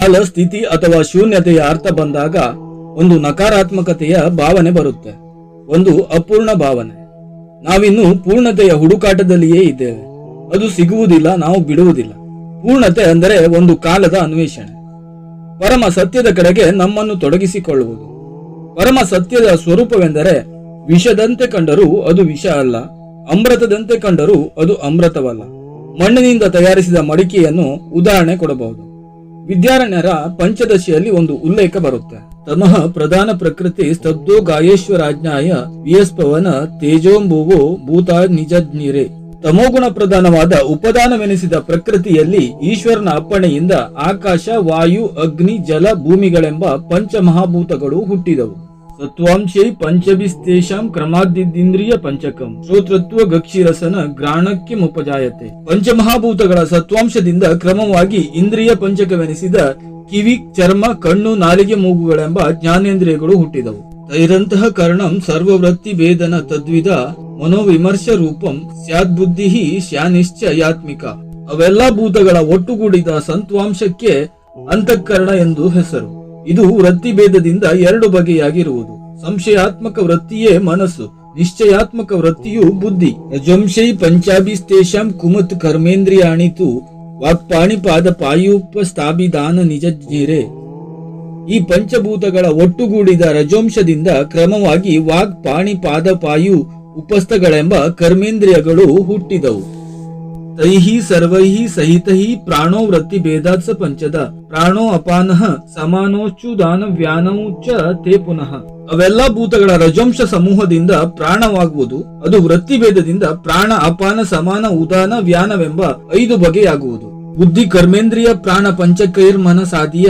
ಕಾಲ ಸ್ಥಿತಿ ಅಥವಾ ಶೂನ್ಯತೆಯ ಅರ್ಥ ಬಂದಾಗ ಒಂದು ನಕಾರಾತ್ಮಕತೆಯ ಭಾವನೆ ಬರುತ್ತೆ. ಒಂದು ಅಪೂರ್ಣ ಭಾವನೆ. ನಾವಿನ್ನು ಪೂರ್ಣತೆಯ ಹುಡುಕಾಟದಲ್ಲಿಯೇ ಇದ್ದೇವೆ. ಅದು ಸಿಗುವುದಿಲ್ಲ, ನಾವು ಬಿಡುವುದಿಲ್ಲ. ಪೂರ್ಣತೆ ಅಂದರೆ ಒಂದು ಕಾಲದ ಅನ್ವೇಷಣೆ. ಪರಮ ಸತ್ಯದ ಕಡೆಗೆ ನಮ್ಮನ್ನು ತೊಡಗಿಸಿಕೊಳ್ಳುವುದು. ಪರಮ ಸತ್ಯದ ಸ್ವರೂಪವೆಂದರೆ ವಿಷದಂತೆ ಕಂಡರೂ ಅದು ವಿಷ ಅಲ್ಲ, ಅಮೃತದಂತೆ ಕಂಡರೂ ಅದು ಅಮೃತವಲ್ಲ. ಮಣ್ಣಿನಿಂದ ತಯಾರಿಸಿದ ಮಡಿಕೆಯನ್ನು ಉದಾಹರಣೆ ಕೊಡಬಹುದು. ವಿದ್ಯಾರಣ್ಯರ ಪಂಚದಶಿಯಲ್ಲಿ ಒಂದು ಉಲ್ಲೇಖ ಬರುತ್ತೆ. ತಮಃ ಪ್ರಧಾನ ಪ್ರಕೃತಿ ಸ್ತಬ್ಧೋ ಗಾಯೇಶ್ವರಾಜ್ಞಾಯ ವಿಯಸ್ಪವನ ತೇಜೋಂಬುವೋ ಭೂತ ನಿಜಜ್ಞಿರೆ ತಮೋಗುಣ ಪ್ರಧಾನವಾದ ಉಪದಾನವೆನಿಸಿದ ಪ್ರಕೃತಿಯಲ್ಲಿ ಈಶ್ವರನ ಅಪ್ಪಣೆಯಿಂದ ಆಕಾಶ, ವಾಯು, ಅಗ್ನಿ, ಜಲ, ಭೂಮಿಗಳೆಂಬ ಪಂಚಮಹಾಭೂತಗಳು ಹುಟ್ಟಿದವು. ಸತ್ವಾಂಶೈ ಪಂಚಭಿಸ್ತೇಷಾಂ ಕ್ರಮಾದಿದ್ರಿಂದ್ರಿಯ ಪಂಚಕಂ ಶ್ರೋತೃತ್ವ ಗಕ್ಷಿರಸನ ಗ್ರಾಣಕ್ಕೆ ಮುಪಜಾಯತೆ ಪಂಚಮಹಾಭೂತಗಳ ಸತ್ವಾಂಶದಿಂದ ಕ್ರಮವಾಗಿ ಇಂದ್ರಿಯ ಪಂಚಕವೆನಿಸಿದ ಕಿವಿ, ಚರ್ಮ, ಕಣ್ಣು, ನಾಲಿಗೆ ಮೂಗುಗಳೆಂಬ ಜ್ಞಾನೇಂದ್ರಿಯಗಳು ಹುಟ್ಟಿದವು. ತೈರಂತಹ ಕರ್ಣಂ ಸರ್ವವೃತ್ತಿ ಭೇದನ ತದ್ವಿದ ಮನೋವಿಮರ್ಶ ರೂಪಂ ಸ್ಯಾದ್ಬುದ್ಧಿ ಸ್ಯಾನಿಶ್ಚಯಾತ್ಮಿಕ ಅವೆಲ್ಲಾ ಭೂತಗಳ ಒಟ್ಟುಗೂಡಿದ ಸಂತ್ವಾಂಶಕ್ಕೆ ಅಂತಃಕರಣ ಎಂದು ಹೆಸರು. ಇದು ವೃತ್ತಿ ಭೇದದಿಂದ ಎರಡು ಬಗೆಯಾಗಿರುವುದು. ಸಂಶಯಾತ್ಮಕ ವೃತ್ತಿಯೇ ಮನಸ್ಸು, ನಿಶ್ಚಯಾತ್ಮಕ ವೃತ್ತಿಯು ಬುದ್ಧಿ. ಯಜಂಶೈ ಪಂಚಾಭಿಸ್ತೇಷಾಂ ಕುಮತ್ ಕರ್ಮೇಂದ್ರಿಯಾಣಿತು ವಾಕ್ಪಾಣಿ ಪಾದ ನಿಜ ಗೀರೆ ಈ ಪಂಚಭೂತಗಳ ಒಟ್ಟುಗೂಡಿದ ರಜೋಂಶದಿಂದ ಕ್ರಮವಾಗಿ ವಾಗ್ ಪಾಣಿ ಪಾದ ಪಾಯು ಉಪಸ್ಥಗಳೆಂಬ ಕರ್ಮೇಂದ್ರಿಯಗಳು ಹುಟ್ಟಿದವು. ತೈಹಿ ಸರ್ವೈ ಸಹಿತಹಿ ಪ್ರಾಣೋ ವೃತ್ತಿ स पञ्चदा ಪ್ರಾಣೋ ಅಪಾನಃ ಸಮಾನೋಚ್ಚುದಾನ ಚ ತೇ ಪುನಃ ಅವೆಲ್ಲಾ ಭೂತಗಳ ರಜಂಶ ಸಮೂಹದಿಂದ ಪ್ರಾಣವಾಗುವುದು, ಅದು ವೃತ್ತಿಭೇದದಿಂದ ಪ್ರಾಣ ಅಪಾನ, ಸಮಾನ, ಉದಾನ, ವ್ಯಾನವೆಂಬ ಐದು ಬಗೆಯಾಗುವುದು. ಬುದ್ಧಿ ಕರ್ಮೇಂದ್ರಿಯ, ಪ್ರಾಣ ಪಂಚಕೈರ್ ಮನಸಾದಿಯ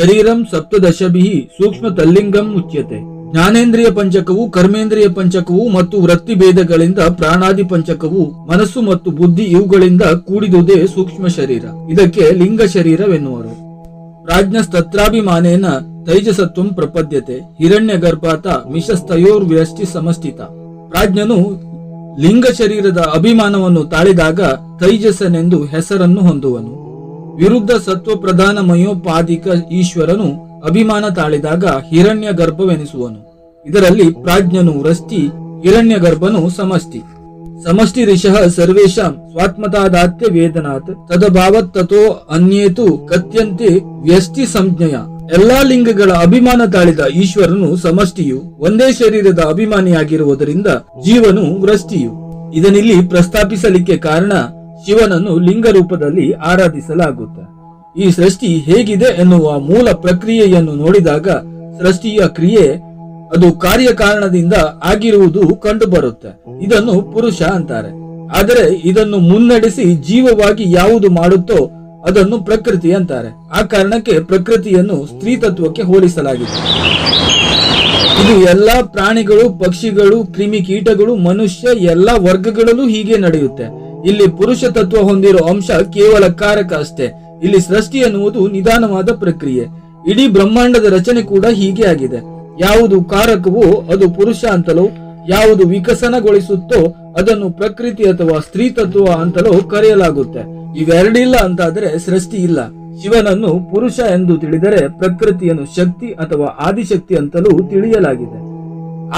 ಶರೀರಂ ಸಪ್ತದಶಭಿ ಸೂಕ್ಷ್ಮ ತಲ್ಲಿಂಗಂ ಮುಚ್ಯತೆ. ಜ್ಞಾನೇಂದ್ರಿಯ ಪಂಚಕವು, ಕರ್ಮೇಂದ್ರಿಯ ಪಂಚಕವು ಮತ್ತು ವೃತ್ತಿ ಭೇದಗಳಿಂದ ಪ್ರಾಣಾದಿ ಪಂಚಕವು, ಮನಸ್ಸು ಮತ್ತು ಬುದ್ಧಿ ಇವುಗಳಿಂದ ಕೂಡಿದುದೇ ಸೂಕ್ಷ್ಮ ಶರೀರ. ಇದಕ್ಕೆ ಲಿಂಗ ಶರೀರವೆನ್ನುವರು. ಪ್ರಾಜ್ಞಸ್ತತ್ರಾಭಿಮಾನೇನ ತೈಜಸತ್ವಂ ಪ್ರಪದ್ಯತೆ. ಹಿರಣ್ಯ ಗರ್ಭಾತ ಮಿಶಸ್ತಯೋರ್ ವ್ಯಷ್ಟಿ ಸಮಷ್ಟಿತ. ಪ್ರಾಜ್ಞನು ಲಿಂಗ ಶರೀರದ ಅಭಿಮಾನವನ್ನು ತಾಳಿದಾಗ ತೈಜಸನೆಂದು ಹೆಸರನ್ನು ಹೊಂದುವನು. ವಿರುದ್ಧ ಸತ್ವ ಪ್ರಧಾನ ಮಯೋಪಾದಿಕ ಈಶ್ವರನು ಅಭಿಮಾನ ತಾಳಿದಾಗ ಹಿರಣ್ಯ ಗರ್ಭವೆನಿಸುವನು. ಇದರಲ್ಲಿ ಪ್ರಾಜ್ಞನು ರಷ್ಟಿ ಹಿರಣ್ಯ ಗರ್ಭನು ಸಮಷ್ಟಿ. ಸಮಷ್ಟಿ ರಿಷಃ ಸರ್ವೇಷಾಂ ಸ್ವಾತ್ಮತಾದಾತ್ಯ ವೇದನಾತ್ ತದಭಾವತ್ ತಥೋ ಅನ್ಯೇತು ಕತ್ಯಂತೆ ವ್ಯಷ್ಟಿ ಸಂಜ್ಞೆಯ. ಎಲ್ಲಾ ಲಿಂಗಗಳ ಅಭಿಮಾನ ತಾಳಿದ ಈಶ್ವರನು ಸಮಷ್ಟಿಯು. ಒಂದೇ ಶರೀರದ ಅಭಿಮಾನಿಯಾಗಿರುವುದರಿಂದ ಜೀವನು ವೃಷ್ಟಿಯು ಇದನ್ನಿಲ್ಲಿ ಪ್ರಸ್ತಾಪಿಸಲಿಕ್ಕೆ ಕಾರಣ ಶಿವನನ್ನು ಲಿಂಗ ರೂಪದಲ್ಲಿ ಆರಾಧಿಸಲಾಗುತ್ತೆ. ಈ ಸೃಷ್ಟಿ ಹೇಗಿದೆ ಎನ್ನುವ ಮೂಲ ಪ್ರಕ್ರಿಯೆಯನ್ನು ನೋಡಿದಾಗ ಸೃಷ್ಟಿಯ ಕ್ರಿಯೆ ಅದು ಕಾರ್ಯಕಾರಣದಿಂದ ಆಗಿರುವುದು ಕಂಡುಬರುತ್ತೆ. ಇದನ್ನು ಪುರುಷ ಅಂತಾರೆ. ಆದರೆ ಇದನ್ನು ಮುನ್ನಡೆಸಿ ಜೀವವಾಗಿ ಯಾವುದು ಮಾಡುತ್ತೋ ಅದನ್ನು ಪ್ರಕೃತಿ ಅಂತಾರೆ. ಆ ಕಾರಣಕ್ಕೆ ಪ್ರಕೃತಿಯನ್ನು ಸ್ತ್ರೀ ತತ್ವಕ್ಕೆ ಹೋಲಿಸಲಾಗಿದೆ. ಇದು ಎಲ್ಲಾ ಪ್ರಾಣಿಗಳು, ಪಕ್ಷಿಗಳು, ಕ್ರಿಮಿ ಕೀಟಗಳು, ಮನುಷ್ಯ ಎಲ್ಲಾ ವರ್ಗಗಳಲ್ಲೂ ಹೀಗೆ ನಡೆಯುತ್ತೆ. ಇಲ್ಲಿ ಪುರುಷ ತತ್ವ ಹೊಂದಿರೋ ಅಂಶ ಕೇವಲ ಕಾರಕ ಅಷ್ಟೇ. ಇಲ್ಲಿ ಸೃಷ್ಟಿ ಎನ್ನುವುದು ನಿಧಾನವಾದ ಪ್ರಕ್ರಿಯೆ. ಇಡೀ ಬ್ರಹ್ಮಾಂಡದ ರಚನೆ ಕೂಡ ಹೀಗೆ ಆಗಿದೆ. ಯಾವುದು ಕಾರಕವೋ ಅದು ಪುರುಷ ಅಂತಲೋ, ಯಾವುದು ವಿಕಸನಗೊಳಿಸುತ್ತೋ ಅದನ್ನು ಪ್ರಕೃತಿ ಅಥವಾ ಸ್ತ್ರೀ ತತ್ವ ಅಂತಲೋ ಕರೆಯಲಾಗುತ್ತೆ. ಇವೆರಡಿಲ್ಲ ಅಂತಾದರೆ ಸೃಷ್ಟಿ ಇಲ್ಲ. ಶಿವನನ್ನು ಪುರುಷ ಎಂದು ತಿಳಿದರೆ ಪ್ರಕೃತಿಯನ್ನು ಶಕ್ತಿ ಅಥವಾ ಆದಿಶಕ್ತಿ ಅಂತಲೂ ತಿಳಿಯಲಾಗಿದೆ.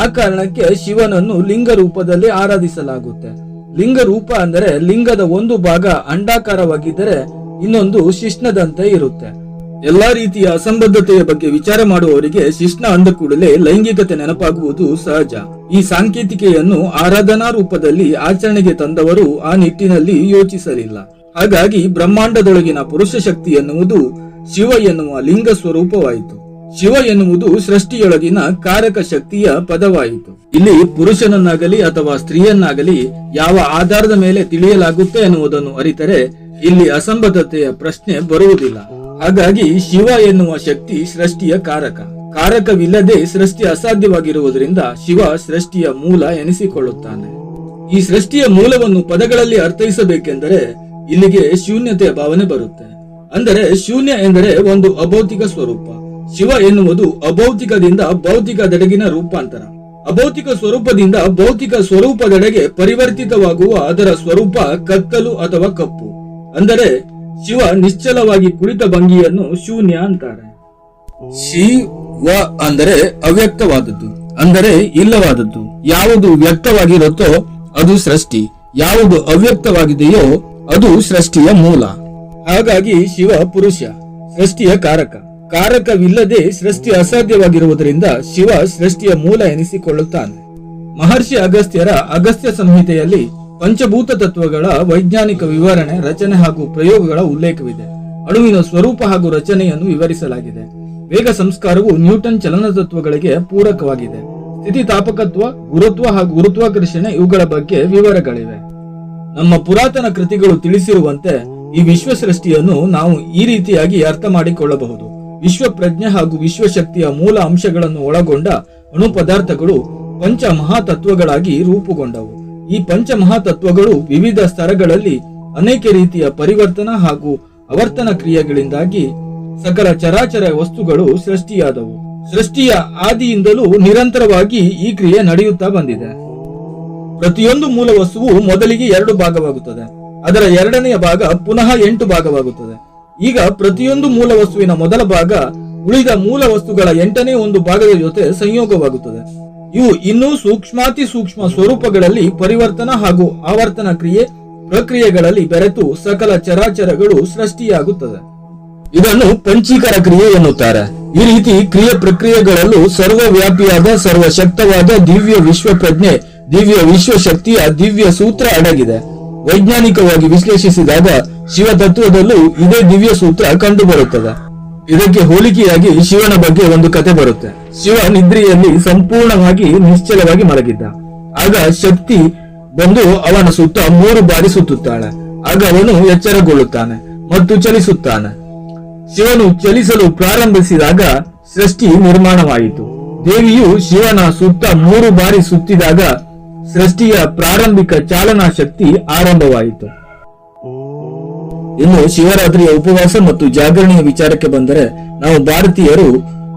ಆ ಕಾರಣಕ್ಕೆ ಶಿವನನ್ನು ಲಿಂಗ ರೂಪದಲ್ಲಿ ಆರಾಧಿಸಲಾಗುತ್ತೆ. ಲಿಂಗ ರೂಪ ಅಂದರೆ ಲಿಂಗದ ಒಂದು ಭಾಗ ಅಂಡಾಕಾರವಾಗಿದ್ದರೆ ಇನ್ನೊಂದು ಶಿಷ್ಣದಂತೆ ಇರುತ್ತೆ. ಎಲ್ಲಾ ರೀತಿಯ ಅಸಂಬದ್ಧತೆಯ ಬಗ್ಗೆ ವಿಚಾರ ಮಾಡುವವರಿಗೆ ಶಿಷ್ಣ ಅಂದ ಕೂಡಲೇ ಲೈಂಗಿಕತೆ ನೆನಪಾಗುವುದು ಸಹಜ. ಈ ಸಾಂಕೇತಿಕೆಯನ್ನು ಆರಾಧನಾ ರೂಪದಲ್ಲಿ ಆಚರಣೆಗೆ ತಂದವರು ಆ ನಿಟ್ಟಿನಲ್ಲಿ ಯೋಚಿಸಲಿಲ್ಲ. ಹಾಗಾಗಿ ಬ್ರಹ್ಮಾಂಡದೊಳಗಿನ ಪುರುಷ ಶಕ್ತಿ ಎನ್ನುವುದು ಶಿವ ಎನ್ನುವ ಲಿಂಗ ಸ್ವರೂಪವಾಯಿತು. ಶಿವ ಎನ್ನುವುದು ಸೃಷ್ಟಿಯೊಳಗಿನ ಕಾರಕ ಶಕ್ತಿಯ ಪದವಾಯಿತು. ಇಲ್ಲಿ ಪುರುಷನನ್ನಾಗಲಿ ಅಥವಾ ಸ್ತ್ರೀಯನ್ನಾಗಲಿ ಯಾವ ಆಧಾರದ ಮೇಲೆ ತಿಳಿಯಲಾಗುತ್ತೆ ಎನ್ನುವುದನ್ನು ಅರಿತರೆ ಇಲ್ಲಿ ಅಸಂಬದ್ಧತೆಯ ಪ್ರಶ್ನೆ ಬರುವುದಿಲ್ಲ. ಹಾಗಾಗಿ ಶಿವ ಎನ್ನುವ ಶಕ್ತಿ ಸೃಷ್ಟಿಯ ಕಾರಕ. ಕಾರಕವಿಲ್ಲದೆ ಸೃಷ್ಟಿ ಅಸಾಧ್ಯವಾಗಿರುವುದರಿಂದ ಶಿವ ಸೃಷ್ಟಿಯ ಮೂಲ ಎನಿಸಿಕೊಳ್ಳುತ್ತಾನೆ. ಈ ಸೃಷ್ಟಿಯ ಮೂಲವನ್ನು ಪದಗಳಲ್ಲಿ ಅರ್ಥೈಸಬೇಕೆಂದರೆ ಇಲ್ಲಿಗೆ ಶೂನ್ಯತೆಯ ಭಾವನೆ ಬರುತ್ತೆ. ಅಂದರೆ ಶೂನ್ಯ ಎಂದರೆ ಒಂದು ಅಭೌತಿಕ ಸ್ವರೂಪ. ಶಿವ ಎನ್ನುವುದು ಅಭೌತಿಕದಿಂದ ಭೌತಿಕದೆಡೆಗಿನ ರೂಪಾಂತರ. ಅಭೌತಿಕ ಸ್ವರೂಪದಿಂದ ಭೌತಿಕ ಸ್ವರೂಪದೆಡೆಗೆ ಪರಿವರ್ತಿತವಾಗುವ ಅದರ ಸ್ವರೂಪ ಕತ್ತಲು ಅಥವಾ ಕಪ್ಪು. ಅಂದರೆ ಶಿವ ನಿಶ್ಚಲವಾಗಿ ಕುಳಿತ ಭಂಗಿಯನ್ನು ಶೂನ್ಯ ಅಂತಾರೆ. ಶಿವ ಅಂದರೆ ಅವ್ಯಕ್ತವಾದದ್ದು ಅಂದರೆ ಇಲ್ಲವಾದದ್ದು. ಯಾವುದು ವ್ಯಕ್ತವಾಗಿರುತ್ತೋ ಅದು ಸೃಷ್ಟಿ ಯಾವುದು ಅವ್ಯಕ್ತವಾಗಿದೆಯೋ ಅದು ಸೃಷ್ಟಿಯ ಮೂಲ. ಹಾಗಾಗಿ ಶಿವ ಪುರುಷ ಸೃಷ್ಟಿಯ ಕಾರಕ. ಕಾರಕವಿಲ್ಲದೆ ಸೃಷ್ಟಿ ಅಸಾಧ್ಯವಾಗಿರುವುದರಿಂದ ಶಿವ ಸೃಷ್ಟಿಯ ಮೂಲ ಎನಿಸಿಕೊಳ್ಳುತ್ತಾನೆ. ಮಹರ್ಷಿ ಅಗಸ್ತ್ಯರ ಅಗಸ್ತ್ಯ ಸಂಹಿತೆಯಲ್ಲಿ ಪಂಚಭೂತ ತತ್ವಗಳ ವೈಜ್ಞಾನಿಕ ವಿವರಣೆ, ರಚನೆ ಹಾಗೂ ಪ್ರಯೋಗಗಳ ಉಲ್ಲೇಖವಿದೆ. ಅಣುವಿನ ಸ್ವರೂಪ ಹಾಗೂ ರಚನೆಯನ್ನು ವಿವರಿಸಲಾಗಿದೆ. ವೇಗ ಸಂಸ್ಕಾರವು ನ್ಯೂಟನ್ ಚಲನ ತತ್ವಗಳಿಗೆ ಪೂರಕವಾಗಿದೆ ಸ್ಥಿತಿತಾಪಕತ್ವ ಗುರುತ್ವ ಹಾಗೂ ಗುರುತ್ವಾಕರ್ಷಣೆ ಇವುಗಳ ಬಗ್ಗೆ ವಿವರಗಳಿವೆ. ನಮ್ಮ ಪುರಾತನ ಕೃತಿಗಳು ತಿಳಿಸಿರುವಂತೆ ಈ ವಿಶ್ವ ಸೃಷ್ಟಿಯನ್ನು ನಾವು ಈ ರೀತಿಯಾಗಿ ಅರ್ಥ ಮಾಡಿಕೊಳ್ಳಬಹುದು. ವಿಶ್ವ ಪ್ರಜ್ಞೆ ಹಾಗೂ ವಿಶ್ವಶಕ್ತಿಯ ಮೂಲ ಅಂಶಗಳನ್ನು ಒಳಗೊಂಡ ಅಣು ಪದಾರ್ಥಗಳು ಪಂಚ ಮಹಾತತ್ವಗಳಾಗಿ ರೂಪುಗೊಂಡವು. ಈ ಪಂಚ ಮಹಾತತ್ವಗಳು ವಿವಿಧ ಸ್ತರಗಳಲ್ಲಿ ಅನೇಕ ರೀತಿಯ ಪರಿವರ್ತನ ಹಾಗೂ ಅವರ್ತನ ಕ್ರಿಯೆಗಳಿಂದಾಗಿ ಸಕಲ ಚರಾಚರ ವಸ್ತುಗಳು ಸೃಷ್ಟಿಯಾದವು. ಸೃಷ್ಟಿಯ ಆದಿಯಿಂದಲೂ ನಿರಂತರವಾಗಿ ಈ ಕ್ರಿಯೆ ನಡೆಯುತ್ತಾ ಬಂದಿದೆ. ಪ್ರತಿಯೊಂದು ಮೂಲ ವಸ್ತುವು ಮೊದಲಿಗೆ ಎರಡು ಭಾಗವಾಗುತ್ತದೆ. ಅದರ ಎರಡನೆಯ ಭಾಗ ಪುನಃ ಎಂಟು ಭಾಗವಾಗುತ್ತದೆ. ಈಗ ಪ್ರತಿಯೊಂದು ಮೂಲ ವಸ್ತುವಿನ ಮೊದಲ ಭಾಗ ಉಳಿದ ಮೂಲ ವಸ್ತುಗಳ ಎಂಟನೇ ಒಂದು ಭಾಗದ ಜೊತೆ ಸಂಯೋಗವಾಗುತ್ತದೆ. ಇವು ಇನ್ನೂ ಸೂಕ್ಷ್ಮಾತಿ ಸೂಕ್ಷ್ಮ ಸ್ವರೂಪಗಳಲ್ಲಿ ಪರಿವರ್ತನ ಹಾಗೂ ಆವರ್ತನ ಕ್ರಿಯೆ ಪ್ರಕ್ರಿಯೆಗಳಲ್ಲಿ ಬೆರೆತು ಸಕಲ ಚರಾಚರಗಳು ಸೃಷ್ಟಿಯಾಗುತ್ತದೆ. ಇದನ್ನು ಪಂಚೀಕರ ಕ್ರಿಯೆ ಎನ್ನುತ್ತಾರೆ. ಈ ರೀತಿ ಕ್ರಿಯೆ ಪ್ರಕ್ರಿಯೆಗಳಲ್ಲೂ ಸರ್ವವ್ಯಾಪಿಯಾದ, ಸರ್ವಶಕ್ತವಾದ ದಿವ್ಯ ವಿಶ್ವ ಪ್ರಜ್ಞೆ, ದಿವ್ಯ ವಿಶ್ವ ಶಕ್ತಿಯ ದಿವ್ಯ ಸೂತ್ರ ಅಡಗಿದೆ. ವೈಜ್ಞಾನಿಕವಾಗಿ ವಿಶ್ಲೇಷಿಸಿದಾಗ ಶಿವತತ್ವದಲ್ಲೂ ಇದೇ ದಿವ್ಯ ಸೂತ್ರ ಕಂಡುಬರುತ್ತದೆ. ಇದಕ್ಕೆ ಹೋಲಿಕೆಯಾಗಿ ಶಿವನ ಬಗ್ಗೆ ಒಂದು ಕತೆ ಬರುತ್ತೆ. ಶಿವ ನಿದ್ರೆಯಲ್ಲಿ ಸಂಪೂರ್ಣವಾಗಿ ನಿಶ್ಚಲವಾಗಿ ಮಲಗಿದ್ದ. ಆಗ ಶಕ್ತಿ ಬಂದು ಅವನ ಸುತ್ತ ಮೂರು ಬಾರಿ ಸುತ್ತುತ್ತಾಳೆ. ಆಗ ಅವನು ಎಚ್ಚರಗೊಳ್ಳುತ್ತಾನೆ ಮತ್ತು ಚಲಿಸುತ್ತಾನೆ. ಶಿವನು ಚಲಿಸಲು ಪ್ರಾರಂಭಿಸಿದಾಗ ಸೃಷ್ಟಿ ನಿರ್ಮಾಣವಾಯಿತು. ದೇವಿಯು ಶಿವನ ಸುತ್ತ ಮೂರು ಬಾರಿ ಸುತ್ತಿದಾಗ ಸೃಷ್ಟಿಯ ಪ್ರಾರಂಭಿಕ ಚಾಲನಾ ಶಕ್ತಿ ಆರಂಭವಾಯಿತು. ಇನ್ನು ಶಿವರಾತ್ರಿಯ ಉಪವಾಸ ಮತ್ತು ಜಾಗರಣೆಯ ವಿಚಾರಕ್ಕೆ ಬಂದರೆ ನಾವು ಭಾರತೀಯರು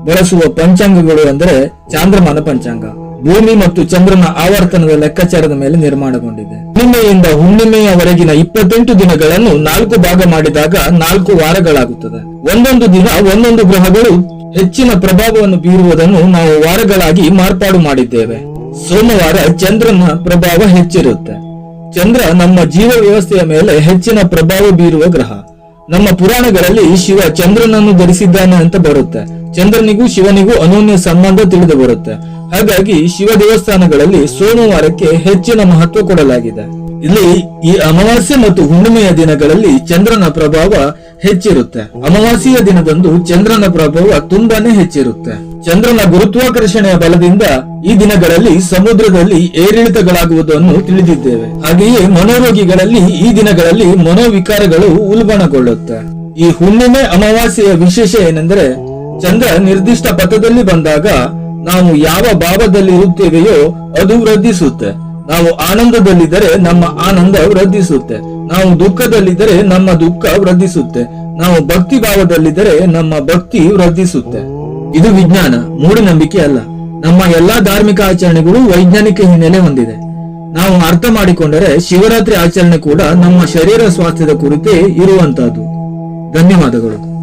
ಬಳಸುವ ಪಂಚಾಂಗಗಳು ಅಂದರೆ ಚಾಂದ್ರಮಾನ ಪಂಚಾಂಗ. ಭೂಮಿ ಮತ್ತು ಚಂದ್ರನ ಆವರ್ತನದ ಲೆಕ್ಕಾಚಾರದ ಮೇಲೆ ನಿರ್ಮಾಣಗೊಂಡಿದೆ. ಹುಣ್ಣಿಮೆಯಿಂದ ಹುಣ್ಣಿಮೆಯವರೆಗಿನ ಇಪ್ಪತ್ತೆಂಟು ದಿನಗಳನ್ನು ನಾಲ್ಕು ಭಾಗ ಮಾಡಿದಾಗ ನಾಲ್ಕು ವಾರಗಳಾಗುತ್ತದೆ. ಒಂದೊಂದು ದಿನ ಒಂದೊಂದು ಗ್ರಹಗಳು ಹೆಚ್ಚಿನ ಪ್ರಭಾವವನ್ನು ಬೀರುವುದನ್ನು ನಾವು ವಾರಗಳಾಗಿ ಮಾರ್ಪಾಡು ಮಾಡಿದ್ದೇವೆ. ಸೋಮವಾರ ಚಂದ್ರನ ಪ್ರಭಾವ ಹೆಚ್ಚಿರುತ್ತೆ. ಚಂದ್ರ ನಮ್ಮ ಜೀವ ವ್ಯವಸ್ಥೆಯ ಮೇಲೆ ಹೆಚ್ಚಿನ ಪ್ರಭಾವ ಬೀರುವ ಗ್ರಹ. ನಮ್ಮ ಪುರಾಣಗಳಲ್ಲಿ ಶಿವ ಚಂದ್ರನನ್ನು ಧರಿಸಿದ್ದಾನೆ ಅಂತ ಬರುತ್ತೆ. ಚಂದ್ರನಿಗೂ ಶಿವನಿಗೂ ಅನೋನ್ಯ ಸಂಬಂಧ ತಿಳಿದು ಬರುತ್ತೆ. ಹಾಗಾಗಿ ಶಿವ ದೇವಸ್ಥಾನಗಳಲ್ಲಿ ಸೋಮವಾರಕ್ಕೆ ಹೆಚ್ಚಿನ ಮಹತ್ವ ಕೊಡಲಾಗಿದೆ. ಇಲ್ಲಿ ಈ ಅಮಾವಾಸ್ಯೆ ಮತ್ತು ಹುಣ್ಣಿಮೆಯ ದಿನಗಳಲ್ಲಿ ಚಂದ್ರನ ಪ್ರಭಾವ ಹೆಚ್ಚಿರುತ್ತೆ. ಅಮಾವಾಸ್ಯೆಯ ದಿನದಂದು ಚಂದ್ರನ ಪ್ರಭಾವ ತುಂಬಾನೇ ಹೆಚ್ಚಿರುತ್ತೆ. ಚಂದ್ರನ ಗುರುತ್ವಾಕರ್ಷಣೆಯ ಬಲದಿಂದ ಈ ದಿನಗಳಲ್ಲಿ ಸಮುದ್ರದಲ್ಲಿ ಏರಿಳಿತಗಳಾಗುವುದನ್ನು ತಿಳಿದಿದ್ದೇವೆ. ಹಾಗೆಯೇ ಮನೋರೋಗಿಗಳಲ್ಲಿ ಈ ದಿನಗಳಲ್ಲಿ ಮನೋವಿಕಾರಗಳು ಉಲ್ಬಣಗೊಳ್ಳುತ್ತೆ. ಈ ಹುಣ್ಣಿಮೆ ಅಮಾವಾಸ್ಯೆಯ ವಿಶೇಷ ಏನೆಂದರೆ, ಚಂದ್ರ ನಿರ್ದಿಷ್ಟ ಪಥದಲ್ಲಿ ಬಂದಾಗ ನಾವು ಯಾವ ಭಾವದಲ್ಲಿ ಇರುತ್ತೇವೆಯೋ ಅದು ವೃದ್ಧಿಸುತ್ತೆ. ನಾವು ಆನಂದದಲ್ಲಿದ್ದರೆ ನಮ್ಮ ಆನಂದ ವೃದ್ಧಿಸುತ್ತೆ. ನಾವು ದುಃಖದಲ್ಲಿದ್ದರೆ ನಮ್ಮ ದುಃಖ ವೃದ್ಧಿಸುತ್ತೆ. ನಾವು ಭಕ್ತಿ ಭಾವದಲ್ಲಿದ್ದರೆ ನಮ್ಮ ಭಕ್ತಿ ವೃದ್ಧಿಸುತ್ತೆ. ಇದು ವಿಜ್ಞಾನ ಮೂಢನಂಬಿಕೆ ಅಲ್ಲ. ನಮ್ಮ ಎಲ್ಲಾ ಧಾರ್ಮಿಕ ಆಚರಣೆಗಳು ವೈಜ್ಞಾನಿಕ ಹಿನ್ನೆಲೆ ಹೊಂದಿದೆ. ನಾವು ಅರ್ಥ ಮಾಡಿಕೊಂಡರೆ ಶಿವರಾತ್ರಿ ಆಚರಣೆ ಕೂಡ ನಮ್ಮ ಶರೀರ ಸ್ವಾಸ್ಥ್ಯದ ಕುರಿತೇ ಇರುವಂತಹದ್ದು. ಧನ್ಯವಾದಗಳು.